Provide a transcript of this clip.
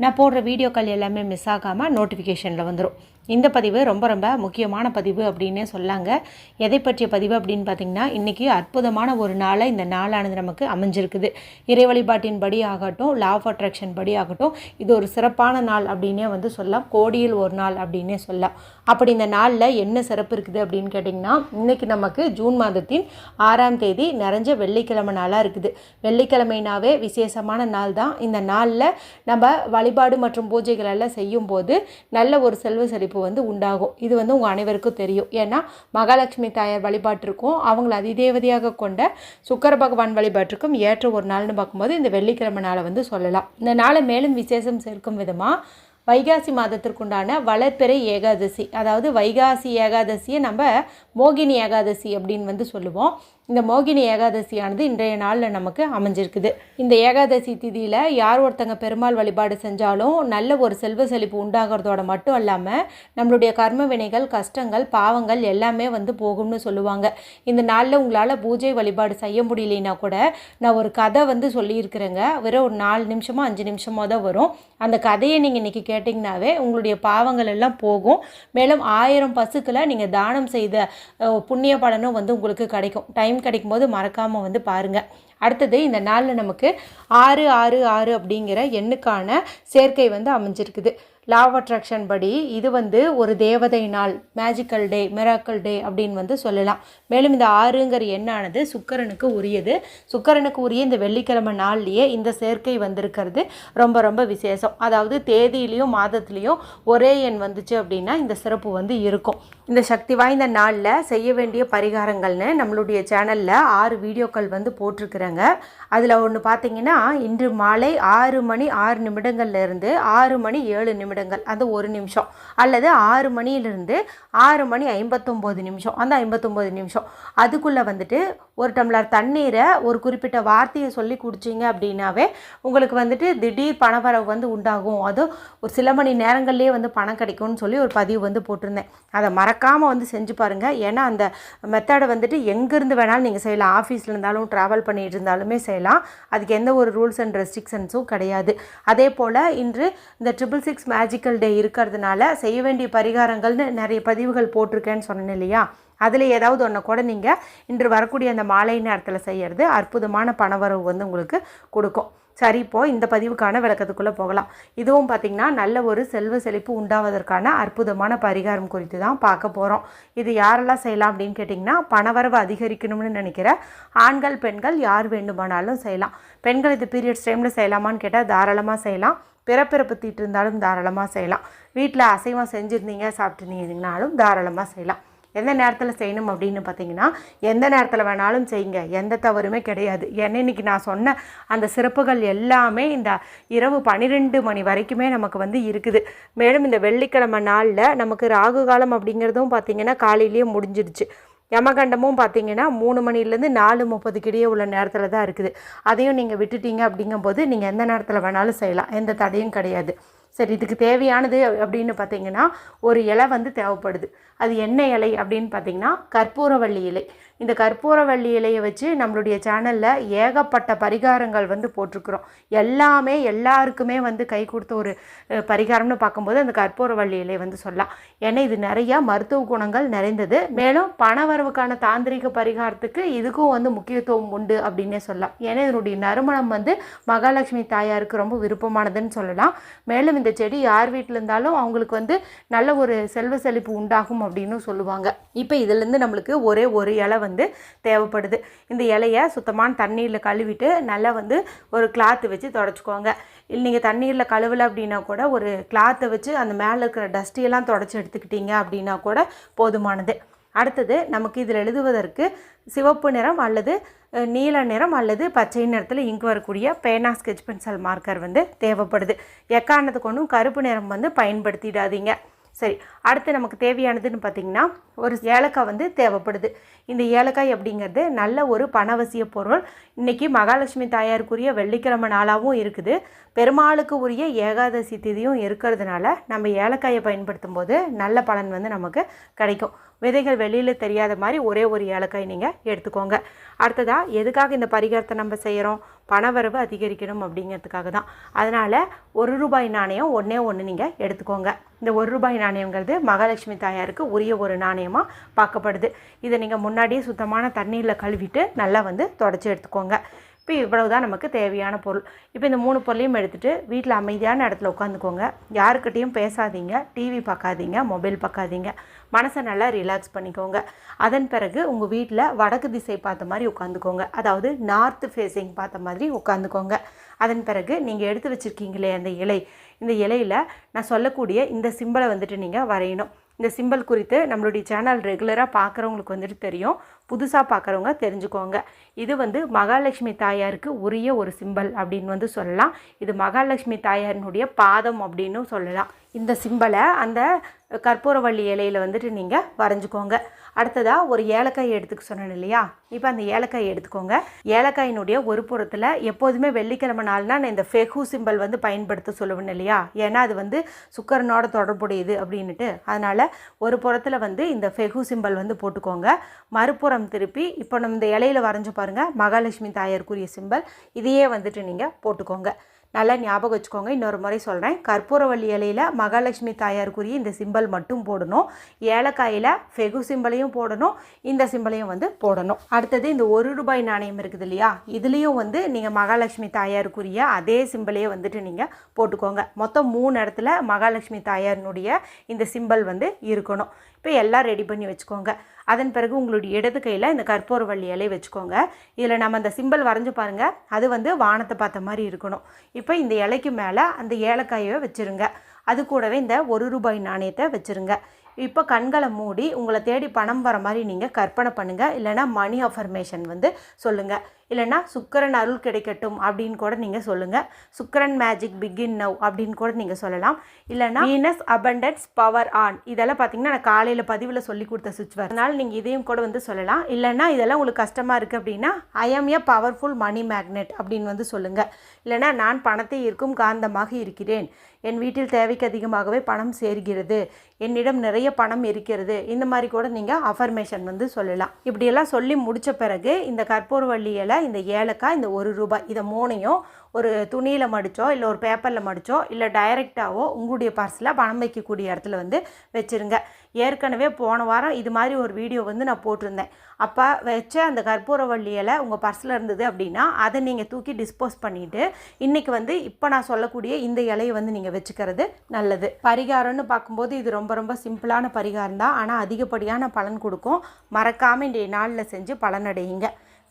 நான் போடுற வீடியோக்கள் எல்லாமே மிஸ் ஆகாமல் நோட்டிஃபிகேஷனில் வந்துடும் இந்த பதிவு ரொம்ப ரொம்ப முக்கியமான பதிவு அப்படின்னே சொல்லாங்க. எதை பற்றிய பதிவு அப்படின்னு பார்த்தீங்கன்னா இன்றைக்கி அற்புதமான ஒரு நாளை இந்த நாளானது நமக்கு அமைஞ்சிருக்குது. இறை வழிபாட்டின் படி ஆகட்டும் லா ஆஃப் அட்ராக்ஷன் படி ஆகட்டும் இது ஒரு சிறப்பான நாள் அப்படின்னே வந்து சொல்லலாம். கோடியில் ஒரு நாள் அப்படின்னே சொல்லலாம். அப்படி இந்த நாளில் என்ன சிறப்பு இருக்குது அப்படின்னு கேட்டிங்கன்னா இன்றைக்கி நமக்கு ஜூன் மாதத்தின் ஆறாம் தேதி நிறைஞ்ச வெள்ளிக்கிழமை நாளாக இருக்குது. வெள்ளிக்கிழமைனாவே விசேஷமான நாள் தான் இந்த நாளில் நம்ம வழிபாடு மற்றும் பூஜைகள் எல்லாம் செய்யும்போது நல்ல ஒரு செல்வ செழிப்பு வந்து உண்டாகும். இது வந்து உங்கள் அனைவருக்கும் தெரியும். ஏன்னா மகாலட்சுமி தாயார் வழிபாட்டிற்கும் அவங்கள அதிதேவதையாக கொண்ட சுக்கர பகவான் வழிபாட்டிற்கும் ஏற்ற ஒரு நாள்னு பார்க்கும்போது இந்த வெள்ளிக்கிழமை நாளை வந்து சொல்லலாம். இந்த நாளை மேலும் விசேஷம் சேர்க்கும் விதமாக வைகாசி மாதத்திற்குண்டான வளர்ப்பிறை ஏகாதசி. அதாவது வைகாசி ஏகாதசியை நம்ம மோகினி ஏகாதசி அப்படின்னு வந்து சொல்லுவோம். இந்த மோகினி ஏகாதசியானது இன்றைய நாளில் நமக்கு அமைஞ்சிருக்குது. இந்த ஏகாதசி திதியில் யார் ஒருத்தங்க பெருமாள் வழிபாடு செஞ்சாலும் நல்ல ஒரு செல்வ செழிப்பு உண்டாகிறதோட மட்டும் இல்லாமல் நம்மளுடைய கர்ம வினைகள் கஷ்டங்கள் பாவங்கள் எல்லாமே வந்து போகும்னு சொல்லுவாங்க. இந்த நாளில் உங்களால் பூஜை வழிபாடு செய்ய முடியலைன்னா கூட நான் ஒரு கதை வந்து சொல்லியிருக்கிறேங்க. வெறும் ஒரு நாலு நிமிஷமோ அஞ்சு நிமிஷமோ தான் வரும். அந்த கதையை நீங்கள் இன்றைக்கி கேட்டிங்கனாவே உங்களுடைய பாவங்கள் எல்லாம் போகும். மேலும் ஆயிரம் பசுக்களை நீங்கள் தானம் செய்த புண்ணிய பலனும் வந்து உங்களுக்கு கிடைக்கும். டைம் கிடைக்கும்போது மறக்காமல் வந்து பாருங்கள் அடுத்தது இந்த நாளில் நமக்கு ஆறு ஆறு ஆறு அப்படிங்கிற எண்ணுக்கான சேர்க்கை வந்து அமைஞ்சிருக்குது. லா ஆஃப் அட்ராக்ஷன் படி இது வந்து ஒரு தேவதை நாள் மேஜிக்கல் டே மிராக்கல் டே அப்படின்னு வந்து சொல்லலாம். மேலும் இந்த ஆறுங்கிற எண்ணானது சுக்கரனுக்கு உரியது. சுக்கரனுக்கு உரிய இந்த வெள்ளிக்கிழமை நாள்லேயே இந்த சேர்க்கை வந்திருக்கிறது. ரொம்ப ரொம்ப விசேஷம். அதாவது தேதியிலையும் மாதத்துலேயும் ஒரே எண் வந்துச்சு அப்படின்னா இந்த சிறப்பு வந்து இருக்கும். இந்த சக்தி வாய்ந்த நாளில் செய்ய வேண்டிய பரிகாரங்கள்னு நம்மளுடைய சேனலில் ஆறு வீடியோக்கள் வந்து போட்டிருக்கிறேங்க. அதில் ஒன்று பார்த்தீங்கன்னா இன்று மாலை ஆறு மணி ஆறு நிமிடங்கள்லேருந்து ஆறு மணி ஏழு நிமிடங்கள். அது ஒரு நிமிஷம். அல்லது ஆறு மணியிலிருந்து ஆறு மணி ஐம்பத்தொம்போது நிமிஷம். அந்த ஐம்பத்தொம்போது நிமிஷம். அதுக்குள்ளே வந்துட்டு ஒரு டம்ளர் தண்ணீரை ஒரு குறிப்பிட்ட வார்த்தையை சொல்லி குடிச்சிங்க அப்படின்னாவே உங்களுக்கு வந்துட்டு திடீர் பணவரவு வந்து உண்டாகும். அதுவும் ஒரு சில மணி நேரங்கள்லேயே வந்து பணம் கிடைக்கும்னு சொல்லி ஒரு பதிவு வந்து போட்டிருந்தேன். அதை மறக்காமல் வந்து செஞ்சு பாருங்கள் ஏன்னா அந்த மெத்தடை வந்துட்டு எங்கேருந்து வேணாலும் நீங்கள் செய்யலாம். ஆஃபீஸில் இருந்தாலும் ட்ராவல் பண்ணிட்டு இருந்தாலுமே செய்யலாம். அதுக்கு எந்த ஒரு ரூல்ஸ் அண்ட் ரெஸ்ட்ரிக்ஷன்ஸும் கிடையாது. அதே போல் இன்று இந்த ட்ரிபிள் சிக்ஸ் மேஜிக்கல் டே இருக்கிறதுனால செய்ய வேண்டிய பரிகாரங்கள்னு நிறைய பதிவுகள் போட்டிருக்கேன்னு சொன்னேன் இல்லையா? அதில் ஏதாவது ஒன்று கூட நீங்கள் இன்று வரக்கூடிய அந்த மாலை நேரத்தில் செய்கிறது அற்புதமான பணவரவு வந்து உங்களுக்கு கொடுக்கும். சரி இப்போ இந்த பதிவுக்கான விளக்கத்துக்குள்ளே போகலாம். இதுவும் பார்த்திங்கன்னா நல்ல ஒரு செல்வ செழிப்பு உண்டாவதற்கான அற்புதமான பரிகாரம் குறித்து தான் பார்க்க போகிறோம் இது யாரெல்லாம் செய்யலாம் அப்படின்னு கேட்டிங்கன்னா பணவரவு அதிகரிக்கணும்னு நினைக்கிற ஆண்கள் பெண்கள் யார் வேண்டுமானாலும் செய்யலாம். பெண்கள் இது பீரியட்ஸ் டைமில் செய்யலாமான்னு கேட்டால் தாராளமாக செய்யலாம். பிறப்பிறப்பு தீட்டு இருந்தாலும் தாராளமாக செய்யலாம். வீட்டில் அசைவம் செஞ்சுருந்தீங்க சாப்பிட்டுருந்தீங்கனாலும் தாராளமாக செய்யலாம். எந்த நேரத்தில் செய்யணும் அப்படின்னு பார்த்தீங்கன்னா எந்த நேரத்தில் வேணாலும் செய்யுங்க. எந்த தவறுமே கிடையாது. ஏன்னா இன்னைக்கு நான் சொன்ன அந்த சிறப்புகள் எல்லாமே இந்த இரவு பன்னிரெண்டு மணி வரைக்குமே நமக்கு வந்து இருக்குது. மேலும் இந்த வெள்ளிக்கிழமை நாளில் நமக்கு ராகு காலம் அப்படிங்கிறதும் பார்த்தீங்கன்னா காலையிலேயே முடிஞ்சிடுச்சு யமகண்டமும் பார்த்தீங்கன்னா மூணு மணிலேருந்து நாலு முப்பதுக்கு இடையே உள்ள நேரத்தில் தான் இருக்குது. அதையும் நீங்கள் விட்டுட்டீங்க அப்படிங்கும்போது நீங்கள் எந்த நேரத்தில் வேணாலும் செய்யலாம். எந்த தடையும் கிடையாது. சரி இதுக்கு தேவையானது அப்படின்னு பார்த்தீங்கன்னா ஒரு இலை வந்து தேவைப்படுது. அது என்ன இலை அப்படின்னு பார்த்தீங்கன்னா கற்பூரவள்ளி இலை. இந்த கற்பூரவள்ளி இலையை வச்சு நம்மளுடைய சேனலில் ஏகப்பட்ட பரிகாரங்கள் வந்து போட்டிருக்கிறோம். எல்லாமே எல்லாருக்குமே வந்து கை கொடுத்த ஒரு பரிகாரம்னு பார்க்கும்போது அந்த கற்பூரவள்ளி இலை வந்து சொல்லலாம். ஏன்னா இது நிறையா மருத்துவ குணங்கள் நிறைந்தது. மேலும் பணவரவுக்கான தாந்திரிக பரிகாரத்துக்கு இதுக்கும் வந்து முக்கியத்துவம் உண்டு அப்படின்னே சொல்லலாம். ஏன்னா இதனுடைய நறுமணம் வந்து மகாலட்சுமி தாயாருக்கு ரொம்ப விருப்பமானதுன்னு சொல்லலாம். மேலும் இந்த செடி யார் வீட்டில் இருந்தாலும் அவங்களுக்கு வந்து நல்ல ஒரு செல்வ செழிப்பு உண்டாகும் அப்படின்னு சொல்லுவாங்க. இப்போ இதுலேருந்து நம்மளுக்கு ஒரே ஒரு இலை வந்து தேவைப்படுது. இந்த இலையை சுத்தமான தண்ணீரில் கழுவிட்டு நல்லா வந்து ஒரு கிளாத்து வச்சு தொடச்சிக்கோங்க. இல்லை நீங்கள் தண்ணீரில் கழுவலை அப்படின்னா கூட ஒரு கிளாத்தை வச்சு அந்த மேலே இருக்கிற டஸ்டியெல்லாம் தொடச்சி எடுத்துக்கிட்டீங்க அப்படின்னா கூட போதுமானது. அடுத்தது நமக்கு இதில் எழுதுவதற்கு சிவப்பு நிறம் அல்லது நீல நிறம் அல்லது பச்சை நிறத்தில் இங்கு வரக்கூடிய பேனா ஸ்கெட்ச் பென்சில் மார்க்கர் வந்து தேவைப்படுது. எக்காரணத்துக்கு ஒன்றும் கருப்பு நிறம் வந்து பயன்படுத்திடாதீங்க. சரி அடுத்து நமக்கு தேவையானதுன்னு பார்த்தீங்கன்னா ஒரு ஏலக்காய் வந்து தேவைப்படுது. இந்த ஏலக்காய் அப்படிங்கிறது நல்ல ஒரு பணவசிய பொருள். இன்றைக்கி மகாலட்சுமி தாயாருக்குரிய வெள்ளிக்கிழமை நாளாகவும் இருக்குது. பெருமாளுக்கு உரிய ஏகாதசி திதியும் இருக்கிறதுனால நம்ம ஏலக்காயை பயன்படுத்தும் போது நல்ல பலன் வந்து நமக்கு கிடைக்கும். விதைகள் வெளியில் தெரியாத மாதிரி ஒரே ஒரு ஏலக்காய் நீங்கள் எடுத்துக்கோங்க. அடுத்ததாக எதுக்காக இந்த பரிகாரத்தை நம்ம செய்கிறோம் பணவரவு அதிகரிக்கணும் அப்படிங்கிறதுக்காக தான். அதனால் ஒரு ரூபாய் நாணயம் ஒன்றே ஒன்று நீங்கள் எடுத்துக்கோங்க. இந்த ஒரு ரூபாய் நாணயங்கிறது மகாலட்சுமி தாயாருக்கு உரிய ஒரு நாணயமாக பார்க்கப்படுது. இதை நீங்கள் முன்னாடியே சுத்தமான தண்ணீரில் கழுவிட்டு நல்லா வந்து தொடச்சி எடுத்துக்கோங்க. இப்போ இவ்வளவு தான் நமக்கு தேவையான பொருள். இப்போ இந்த மூணு பொருளையும் எடுத்துகிட்டு வீட்டில் அமைதியான இடத்துல உட்காந்துக்கோங்க. யாருக்கிட்டேயும் பேசாதீங்க. டிவி பார்க்காதீங்க. மொபைல் பார்க்காதீங்க. மனசை நல்லா ரிலாக்ஸ் பண்ணிக்கோங்க. அதன் பிறகு உங்கள் வீட்டில் வடக்கு திசை பார்த்த மாதிரி உட்காந்துக்கோங்க. அதாவது நார்த் ஃபேஸிங் பார்த்த மாதிரி உட்காந்துக்கோங்க. அதன் பிறகு நீங்கள் எடுத்து வச்சுருக்கீங்களே அந்த இலை. இந்த இலையில் நான் சொல்லக்கூடிய இந்த சிம்பிளை வந்துட்டு நீங்கள் வரையணும். இந்த சிம்பிள் குறித்து நம்மளுடைய சேனல் ரெகுலராக பார்க்குறவங்களுக்கு வந்துட்டு தெரியும். புதுசாக பார்க்குறவங்க தெரிஞ்சுக்கோங்க. இது வந்து மகாலட்சுமி தாயாருக்கு உரிய ஒரு சிம்பல் அப்படின்னு வந்து சொல்லலாம். இது மகாலட்சுமி தாயாரினுடைய பாதம் அப்படின்னு சொல்லலாம். இந்த சிம்பலை அந்த கற்பூரவள்ளி இலையில் வந்துட்டு நீங்கள் வரைஞ்சிக்கோங்க. அடுத்ததாக ஒரு ஏலக்காய் எடுத்துக்க சொன்னேன் இல்லையா? இப்போ அந்த ஏலக்காய் எடுத்துக்கோங்க. ஏலக்காயினுடைய ஒரு புறத்தில் எப்போதுமே வெள்ளிக்கிழமை நாள்னா நான் இந்த ஃபெகு சிம்பல் வந்து பயன்படுத்த சொல்லுவேன் இல்லையா? ஏன்னா அது வந்து சுக்கரனோட தொடர்புடையது அப்படின்ட்டு அதனால் ஒரு புறத்தில் வந்து இந்த ஃபெகு சிம்பல் வந்து போட்டுக்கோங்க. மறுபுறம் திருப்பி இப்போ நம்ம இந்த இலையில் வரைஞ்சு பாருங்கள் மகாலட்சுமி தாயாருக்குரிய சிம்பல் இதையே வந்துட்டு நீங்கள் போட்டுக்கோங்க. நல்லா ஞாபகம் வச்சுக்கோங்க. இன்னொரு முறை சொல்கிறேன் கற்பூரவள்ளி இலையில் மகாலட்சுமி தாயாருக்குரிய இந்த சிம்பல் மட்டும் போடணும். ஏலக்காயில் ஃபெகு சிம்பலையும் போடணும். இந்த சிம்பலையும் வந்து போடணும். அடுத்தது இந்த ஒரு ரூபாய் நாணயம் இருக்குது இல்லையா? இதுலேயும் வந்து நீங்கள் மகாலட்சுமி தாயாருக்குரிய அதே சிம்பலையே வந்துட்டு நீங்கள் போட்டுக்கோங்க. மொத்தம் மூணு இடத்துல மகாலட்சுமி தாயாரினுடைய இந்த சிம்பல் வந்து இருக்கணும். இப்போ எல்லாம் ரெடி பண்ணி வச்சுக்கோங்க. அதன் பிறகு உங்களுடைய இடது கையில் இந்த கற்பூரவள்ளி இலை வச்சுக்கோங்க. இதில் நம்ம அந்த சிம்பிள் வரைஞ்சி பாருங்கள் அது வந்து வானத்தை பார்த்த மாதிரி இருக்கணும். இப்போ இந்த இலைக்கு மேலே அந்த ஏலக்காயை வச்சுருங்க. அது கூடவே இந்த ஒரு ரூபாய் நாணயத்தை வச்சுருங்க. இப்போ கண்களை மூடி உங்களை தேடி பணம் வர மாதிரி நீங்கள் கற்பனை பண்ணுங்கள் இல்லைனா மணி அஃபர்மேஷன் வந்து சொல்லுங்கள் இல்லைனா சுக்கரன் அருள் கிடைக்கட்டும் அப்படின்னு கூட நீங்கள் சொல்லுங்கள் சுக்கரன் மேஜிக் பிகின் நவ் அப்படின்னு கூட நீங்கள் சொல்லலாம். இல்லைனா வீனஸ் அபண்டன்ஸ் பவர் ஆன் இதெல்லாம் பார்த்தீங்கன்னா நான் காலையில் பதிவில் சொல்லி கொடுத்த சுவிட்ச் அதனால் நீங்கள் இதையும் கூட வந்து சொல்லலாம். இல்லைனா இதெல்லாம் உங்களுக்கு கஷ்டமாக இருக்குது அப்படின்னா ஐ ஆம் ஏ பவர்ஃபுல் மணி மேக்னெட் அப்படின்னு வந்து சொல்லுங்கள் இல்லைனா நான் பணத்தை இருக்கும் காந்தமாக இருக்கிறேன். என் வீட்டில் தேவைக்கு அதிகமாகவே பணம் சேர்கிறது. என்னிடம் நிறைய பணம் இருக்கிறது. இந்த மாதிரி கூட நீங்கள் அஃபர்மேஷன் வந்து சொல்லலாம். இப்படியெல்லாம் சொல்லி முடித்த பிறகு இந்த கற்பூர் இலை இந்த ஏலக்காய் இந்த ஒரு ரூபாய் இதை மூணையும் ஒரு துணியில் மடித்தோ இல்லை ஒரு பேப்பரில் மடித்தோ இல்லை டைரெக்டாவோ உங்களுடைய பர்ஸில் பணம் வைக்கக்கூடிய இடத்துல வந்து வச்சுருங்க. ஏற்கனவே போன வாரம் இது மாதிரி ஒரு வீடியோ வந்து நான் போட்டிருந்தேன். அப்போ வச்ச அந்த கற்பூரவள்ளி இலை உங்கள் பர்ஸில் இருந்தது அப்படின்னா அதை நீங்கள் தூக்கி டிஸ்போஸ் பண்ணிவிட்டு இன்றைக்கி வந்து இப்போ நான் சொல்லக்கூடிய இந்த இலையை வந்து நீங்கள் வச்சுக்கிறது நல்லது. பரிகாரம்னு பார்க்கும்போது இது ரொம்ப ரொம்ப சிம்பிளான பரிகாரம் தான். ஆனால் அதிகப்படியான பலன் கொடுக்கும். மறக்காமல் இன்றைய நாளில் செஞ்சு பலனடையுங்க.